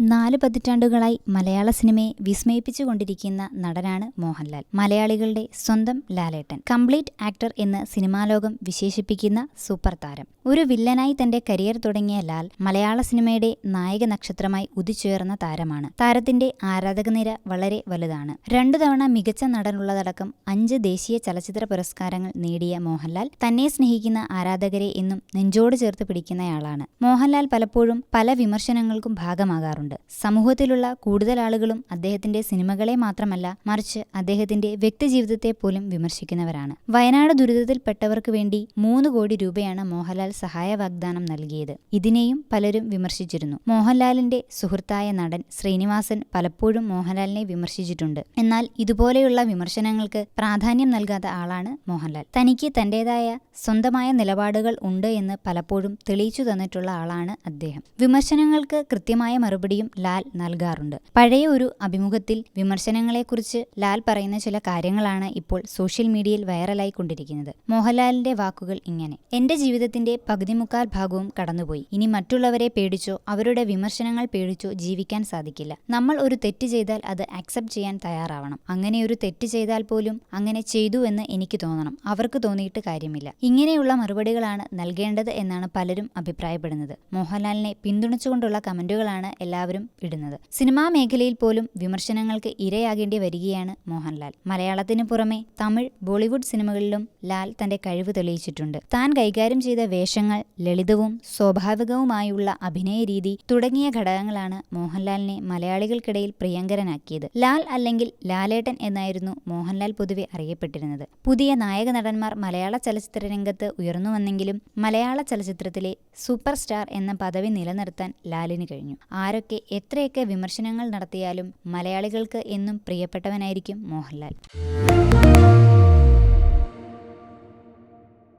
നാല് പതിറ്റാണ്ടുകളായി മലയാള സിനിമയെ വിസ്മയിപ്പിച്ചുകൊണ്ടിരിക്കുന്ന നടനാണ് മോഹൻലാൽ. മലയാളികളുടെ സ്വന്തം ലാലേട്ടൻ. കംപ്ലീറ്റ് ആക്ടർ എന്ന് സിനിമാലോകം വിശേഷിപ്പിക്കുന്ന സൂപ്പർ താരം. ഒരു വില്ലനായി തന്റെ കരിയർ തുടങ്ങിയ ലാൽ മലയാള സിനിമയുടെ നായക നക്ഷത്രമായി ഉദിച്ചുയർന്ന താരമാണ്. താരത്തിന്റെ ആരാധകനിര വളരെ വലുതാണ്. രണ്ടു തവണ മികച്ച നടനുള്ളതടക്കം അഞ്ച് ദേശീയ ചലച്ചിത്ര പുരസ്കാരങ്ങൾ നേടിയ മോഹൻലാൽ തന്നെ സ്നേഹിക്കുന്ന ആരാധകരെ എന്നും നെഞ്ചോട് ചേർത്ത് പിടിക്കുന്നയാളാണ്. മോഹൻലാൽ പലപ്പോഴും പല വിമർശനങ്ങൾക്കും ഭാഗമാകാറുണ്ട്. സമൂഹത്തിലുള്ള കൂടുതൽ ആളുകളും അദ്ദേഹത്തിന്റെ സിനിമകളെ മാത്രമല്ല മറിച്ച് അദ്ദേഹത്തിന്റെ വ്യക്തിജീവിതത്തെ പോലും വിമർശിക്കുന്നവരാണ്. വയനാട് ദുരിതത്തിൽപ്പെട്ടവർക്ക് വേണ്ടി മൂന്ന് കോടി രൂപയാണ് മോഹൻലാൽ സഹായ വാഗ്ദാനം നൽകിയത്. ഇതിനെയും പലരും വിമർശിച്ചിരുന്നു. മോഹൻലാലിന്റെ സുഹൃത്തായ നടൻ ശ്രീനിവാസൻ പലപ്പോഴും മോഹൻലാലിനെ വിമർശിച്ചിട്ടുണ്ട്. എന്നാൽ ഇതുപോലെയുള്ള വിമർശനങ്ങൾക്ക് പ്രാധാന്യം നൽകാത്ത ആളാണ് മോഹൻലാൽ. തനിക്ക് തന്റേതായ സ്വന്തമായ നിലപാടുകൾ ഉണ്ട് എന്ന് പലപ്പോഴും തെളിയിച്ചു തന്നിട്ടുള്ള ആളാണ് അദ്ദേഹം. വിമർശനങ്ങൾക്ക് കൃത്യമായ മറുപടിയും ലാൽ നൽകാറുണ്ട്. പഴയ ഒരു അഭിമുഖത്തിൽ വിമർശനങ്ങളെക്കുറിച്ച് ലാൽ പറയുന്ന ചില കാര്യങ്ങളാണ് ഇപ്പോൾ സോഷ്യൽ മീഡിയയിൽ വൈറലായി കൊണ്ടിരിക്കുന്നത് മോഹൻലാലിന്റെ വാക്കുകൾ ഇങ്ങനെ എന്റെ ജീവിതത്തിന്റെ പകുതി മുക്കാൽ ഭാഗവും കടന്നുപോയി. ഇനി മറ്റുള്ളവരെ പേടിച്ചോ അവരുടെ വിമർശനങ്ങൾ പേടിച്ചോ ജീവിക്കാൻ സാധിക്കില്ല. നമ്മൾ ഒരു തെറ്റ് ചെയ്താൽ അത് അക്സെപ്റ്റ് ചെയ്യാൻ തയ്യാറാവണം. അങ്ങനെ ഒരു തെറ്റ് ചെയ്താൽ പോലും അങ്ങനെ ചെയ്തു എന്ന് എനിക്ക് തോന്നണം. അവർക്ക് തോന്നിയിട്ട് കാര്യമില്ല. ഇങ്ങനെയുള്ള മറുപടികളാണ് നൽകേണ്ടത് എന്നാണ് പലരും അഭിപ്രായപ്പെടുന്നത്. മോഹൻലാലിനെ പിന്തുണച്ചുകൊണ്ടുള്ള കമന്റുകളാണ് എല്ലാവരും ഇടുന്നത്. സിനിമാ മേഖലയിൽ പോലും വിമർശനങ്ങൾക്ക് ഇരയാകേണ്ടി വരികയാണ് മോഹൻലാൽ. മലയാളത്തിന് പുറമെ തമിഴ് ബോളിവുഡ് സിനിമകളിലും ലാൽ തന്റെ കഴിവ് തെളിയിച്ചിട്ടുണ്ട്. താൻ കൈകാര്യം ചെയ്ത വേഷങ്ങൾ ലളിതവും സ്വാഭാവികവുമായുള്ള അഭിനയ രീതി തുടങ്ങിയ ഘടകങ്ങളാണ് മോഹൻലാലിനെ മലയാളികൾക്കിടയിൽ പ്രിയങ്കരനാക്കിയത്. ലാൽ അല്ലെങ്കിൽ ലാലേട്ടൻ എന്നായിരുന്നു മോഹൻലാൽ പൊതുവെ അറിയപ്പെട്ടിരുന്നത്. പുതിയ നായക നടന്മാർ മലയാള ചലച്ചിത്ര രംഗത്ത് ഉയർന്നു വന്നെങ്കിലും മലയാള ചലച്ചിത്രത്തിലെ സൂപ്പർ സ്റ്റാർ എന്ന പദവി നിലനിർത്താൻ ലാലിന് കഴിഞ്ഞു. ആരൊക്കെ എത്രയൊക്കെ വിമർശനങ്ങൾ നടത്തിയാലും മലയാളികൾക്ക് എന്നും പ്രിയപ്പെട്ടവനായിരിക്കും മോഹൻലാൽ.